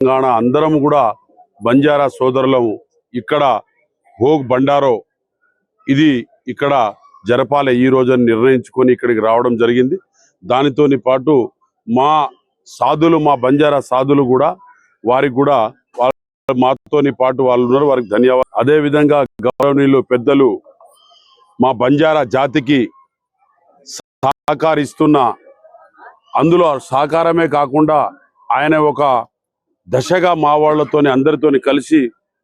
తెలంగాణ అందరం కూడా బంజారా సోదరులము ఇక్కడ భోగ్ బండారో ఇది ఇక్కడ జరపాలి ఈ రోజుని నిర్ణయించుకొని ఇక్కడికి రావడం జరిగింది. దానితోని పాటు మా సాధులు మా బంజారా సాధులు కూడా వారికి కూడా వాళ్ళ మాతోని పాటు వాళ్ళు ఉన్నారు వారికి ధన్యవాదాలు. అదే విధంగా గౌరవనీయులు పెద్దలు మా బంజారా జాతికి సహకరిస్తున్న అందులో సహకారమే కాకుండా ఆయన ఒక దశగా మా వాళ్ళతోని అందరితోని కలిసి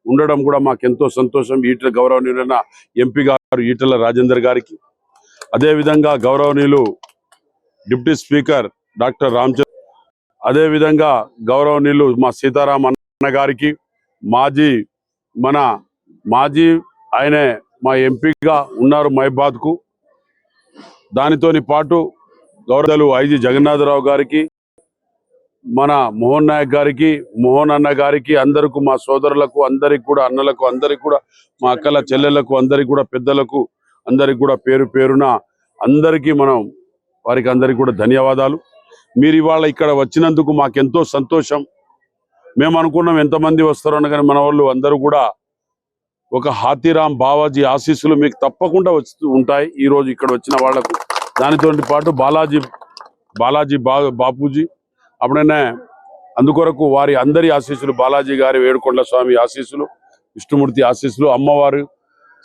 ఉండడం కూడా మాకు ఎంతో సంతోషం. ఈటల గౌరవనీయులైన ఎంపీ గారు ఈటల రాజేందర్ గారికి. అదేవిధంగా గౌరవనీయులు డిప్యూటీ స్పీకర్ డాక్టర్ రామచంద్ర అదేవిధంగా గౌరవనీయులు మా సీతారాం అన్న గారికి మాజీ మన మాజీ ఆయనే మా ఎంపీగా ఉన్నారు మైబాద్కు దానితోని పాటు గౌరవలు ఐజీ జగన్నాథరావు గారికి మన మోహన్ నాయక్ గారికి మోహన్ అన్న గారికి అందరికీ మా సోదరులకు అందరికి కూడా అన్నలకు అందరికి కూడా మా అక్కల చెల్లెలకు అందరికి కూడా పెద్దలకు అందరికి కూడా పేరు పేరున అందరికీ మనం వారికి అందరికి కూడా ధన్యవాదాలు. మీరు ఇవాళ ఇక్కడ వచ్చినందుకు మాకెంతో సంతోషం. మేము అనుకున్నాం ఎంతమంది వస్తారో కానీ మన వాళ్ళు అందరూ కూడా ఒక హాతీరామ్ బావాజీ ఆశీస్సులు మీకు తప్పకుండా వచ్చి ఉంటాయి ఈ రోజు ఇక్కడ వచ్చిన వాళ్ళకు. దానితో పాటు బాలాజీ బాలాజీ బా బాపూజీ అప్పుడనే అందుకొరకు వారి అందరి ఆశీస్సులు బాలాజీ గారి వేడుకొండల స్వామి ఆశీస్సులు విష్ణుమూర్తి ఆశీస్సులు అమ్మవారు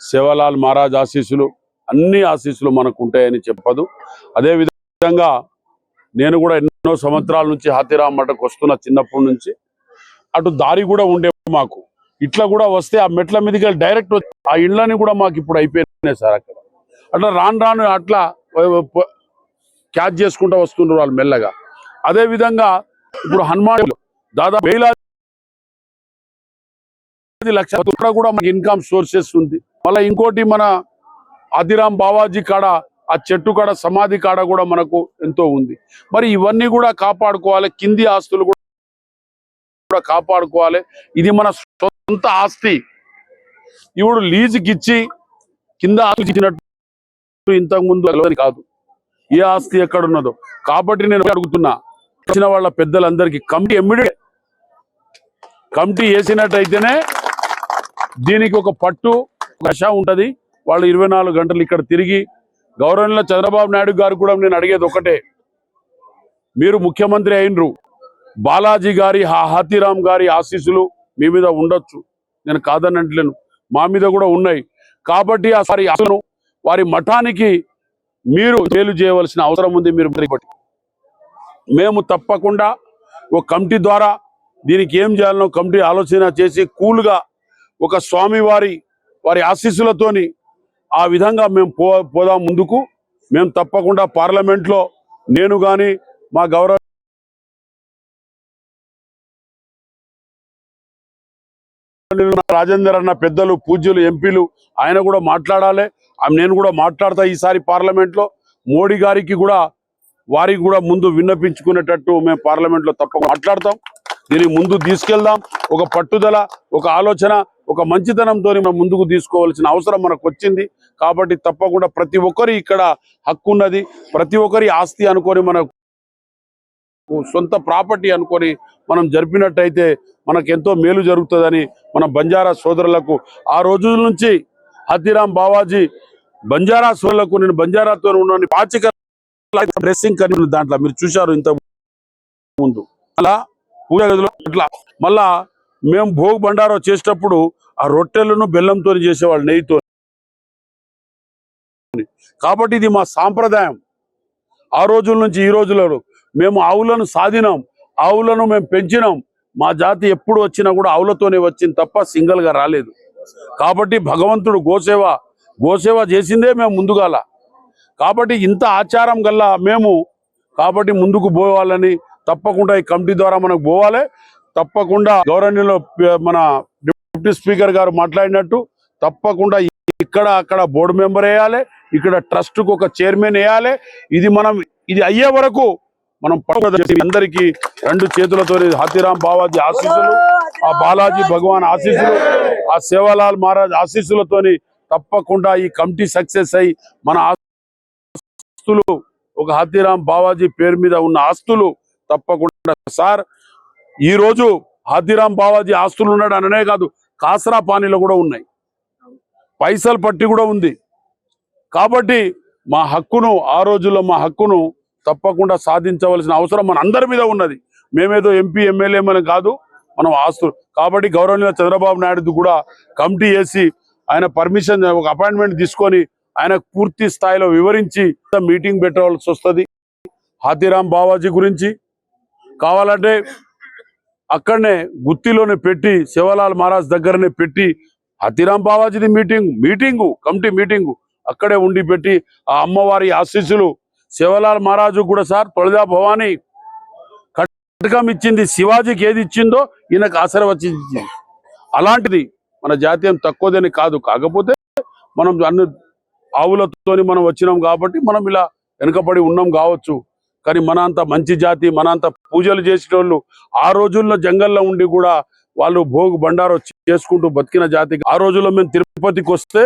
సేవలాల్ మహారాజ్ ఆశీస్సులు అన్ని ఆశీస్సులు మనకు ఉంటాయని చెప్పదు. అదే విధంగా నేను కూడా ఎన్నో సంవత్సరాల నుంచి హాతీరాం మఠకు వస్తున్న చిన్నప్పటి నుంచి అటు దారి కూడా ఉండే మాకు. ఇట్లా కూడా వస్తే ఆ మెట్ల మీదకి డైరెక్ట్ ఆ ఇళ్ళని కూడా మాకు ఇప్పుడు అయిపోయినాయి సార్ అక్కడ. అట్లా రాను రాను అట్లా క్యాచ్ చేసుకుంటూ వస్తుండ్రు వాళ్ళు మెల్లగా. అదే విధంగా ఇప్పుడు హనుమాన్ దాదాపు వేలాది లక్షల కూడా మనకి ఇన్కమ్ సోర్సెస్ ఉంది. మళ్ళీ ఇంకోటి మన ఆదిరాం బావాజీ కాడ ఆ చెట్టు కాడ సమాధి కాడ కూడా మనకు ఎంతో ఉంది. మరి ఇవన్నీ కూడా కాపాడుకోవాలి కింది ఆస్తులు కూడా కాపాడుకోవాలి. ఇది మన సొంత ఆస్తి. ఇప్పుడు లీజుకి ఇచ్చి కింద ఆస్తి ఇచ్చినట్టు ఇంతకు ముందు కాదు. ఏ ఆస్తి ఎక్కడ ఉన్నదో కాబట్టి నేను అడుగుతున్నా. వచ్చిన వాళ్ళ పెద్దలందరికీ కమిటీ ఎమ్మిడి కమిటీ వేసినట్టయితేనే దీనికి ఒక పట్టు కష దశ వాళ్ళు ఇరవై నాలుగు గంటలు ఇక్కడ తిరిగి గౌరవంలో చంద్రబాబు నాయుడు గారు కూడా నేను అడిగేది ఒకటే. మీరు ముఖ్యమంత్రి అయినరు. బాలాజీ గారి హా- హాతీరామ్ గారి ఆశీస్సులు మీ మీద ఉండొచ్చు. నేను కాదనట్లేను మా మీద కూడా ఉన్నాయి. కాబట్టి ఆ సారి వారి మఠానికి మీరు మేలు చేయవలసిన అవసరం ఉంది. మీరు మేము తప్పకుండా ఒక కమిటీ ద్వారా దీనికి ఏం చేయాలనో కమిటీ ఆలోచన చేసి కూల్గా ఒక స్వామి వారి వారి ఆశీస్సులతోని ఆ విధంగా మేము పో పోదాం ముందుకు. మేము తప్పకుండా పార్లమెంట్లో నేను కానీ మా గౌరవ రాజేందర్ అన్న పెద్దలు పూజ్యులు ఎంపీలు ఆయన కూడా మాట్లాడాలి. నేను కూడా మాట్లాడతా ఈసారి పార్లమెంట్లో. మోడీ గారికి కూడా వారికి కూడా ముందు విన్నపించుకునేటట్టు మేము పార్లమెంట్లో తప్పకుండా మాట్లాడతాం. దీన్ని ముందు తీసుకెళ్దాం. ఒక పట్టుదల ఒక ఆలోచన ఒక మంచితనంతో మనం ముందుకు తీసుకోవాల్సిన అవసరం మనకు వచ్చింది. కాబట్టి తప్పకుండా ప్రతి ఒక్కరి ఇక్కడ హక్కు ఉన్నది. ప్రతి ఒక్కరి ఆస్తి అనుకొని మనకు సొంత ప్రాపర్టీ అనుకొని మనం జరిపినట్టయితే మనకు ఎంతో మేలు జరుగుతుందని మన బంజారా సోదరులకు ఆ రోజుల నుంచి హతిరాం బావాజీ బంజారా సోదరులకు నేను బంజారాతో ఉన్న పాచిక డ్రెస్సింగ్ కని దాంట్లో మీరు చూశారు ఇంత ముందు. అలా పూజ గదిలో అట్లా మళ్ళా మేము భోగ్ బండారో చేసేటప్పుడు ఆ రొట్టెలను బెల్లంతో చేసేవాళ్ళు నెయ్యితో. కాబట్టి ఇది మా సాంప్రదాయం. ఆ రోజుల నుంచి ఈ రోజులలో మేము ఆవులను సాధినాం ఆవులను మేము పెంచినాం. మా జాతి ఎప్పుడు వచ్చినా కూడా ఆవులతోనే వచ్చింది తప్ప సింగల్గా రాలేదు. కాబట్టి భగవంతుడు గోసేవ గోసేవ చేసిందే మేము ముందుగాల. కాబట్టి ఇంత ఆచారం గల్లా మేము కాబట్టి ముందుకు పోవాలని తప్పకుండా ఈ కమిటీ ద్వారా మనకు పోవాలి. తప్పకుండా గౌరవనీయులు మన డిప్యూటీ స్పీకర్ గారు మాట్లాడినట్టు తప్పకుండా ఇక్కడ అక్కడ బోర్డు మెంబర్ వేయాలి. ఇక్కడ ట్రస్ట్కు ఒక చైర్మన్ వేయాలి. ఇది మనం ఇది అయ్యే వరకు మనం పట్టుదల అందరికీ రెండు చేతులతో హాతీరాం బావాజీ ఆశీస్సులు ఆ బాలాజీ భగవాన్ ఆశీస్సులు ఆ సేవాలాల్ మహారాజ్ ఆశీస్సులతోని తప్పకుండా ఈ కమిటీ సక్సెస్ అయి మన ఆస్తులు ఒక హాతీరాం బావాజీ పేరు మీద ఉన్న ఆస్తులు తప్పకుండా సార్. ఈ రోజు బావాజీ ఆస్తులు ఉన్నాడు అననే కాదు కాసరా పానీలు కూడా ఉన్నాయి. పైసలు పట్టి కూడా ఉంది. కాబట్టి మా హక్కును ఆ రోజుల్లో మా హక్కును తప్పకుండా సాధించవలసిన అవసరం మన అందరి మీద ఉన్నది. మేమేదో ఎంపీ ఎమ్మెల్యే మనం కాదు మనం ఆస్తులు కాబట్టి గౌరవనీయ చంద్రబాబు నాయుడు కూడా కమిటీ వేసి ఆయన పర్మిషన్ ఒక అపాయింట్మెంట్ తీసుకొని ఆయన పూర్తి స్థాయిలో వివరించి మీటింగ్ పెట్టవలసి వస్తుంది. హాతీరాం బావాజీ గురించి కావాలంటే అక్కడనే గుత్తిలోనే పెట్టి శివలాల్ మహారాజ్ దగ్గరనే పెట్టి హతిరామ్ బావాజీది మీటింగ్ మీటింగు కమిటీ మీటింగు అక్కడే ఉండి పెట్టి ఆ అమ్మవారి ఆశీస్సులు శివలాల్ మహారాజు కూడా సార్ తొలిదా భవాని కటకం ఇచ్చింది శివాజీకి ఏది ఇచ్చిందో ఈయనకు ఆశీర్వచించింది అలాంటిది మన జాతీయం తక్కువదని కాదు. కాకపోతే మనం అన్ని ఆవులతోని మనం వచ్చినాం కాబట్టి మనం ఇలా వెనుకబడి ఉన్నాం కావచ్చు. కానీ మన అంత మంచి జాతి మన అంత పూజలు చేసేటోళ్ళు ఆ రోజుల్లో జంగల్లో ఉండి కూడా వాళ్ళు భోగు బండారు చేసుకుంటూ బతికిన జాతి. ఆ రోజుల్లో మేము తిరుపతికి వస్తే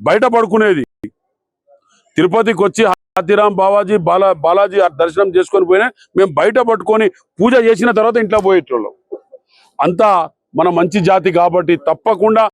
బయట పడుకునేది. తిరుపతికి వచ్చి హాతిరాం బావాజీ బాలా బాలాజీ దర్శనం చేసుకొని పోయినా మేము బయట పట్టుకొని పూజ చేసిన తర్వాత ఇంట్లో పోయేటోళ్ళం. అంతా మన మంచి జాతి కాబట్టి తప్పకుండా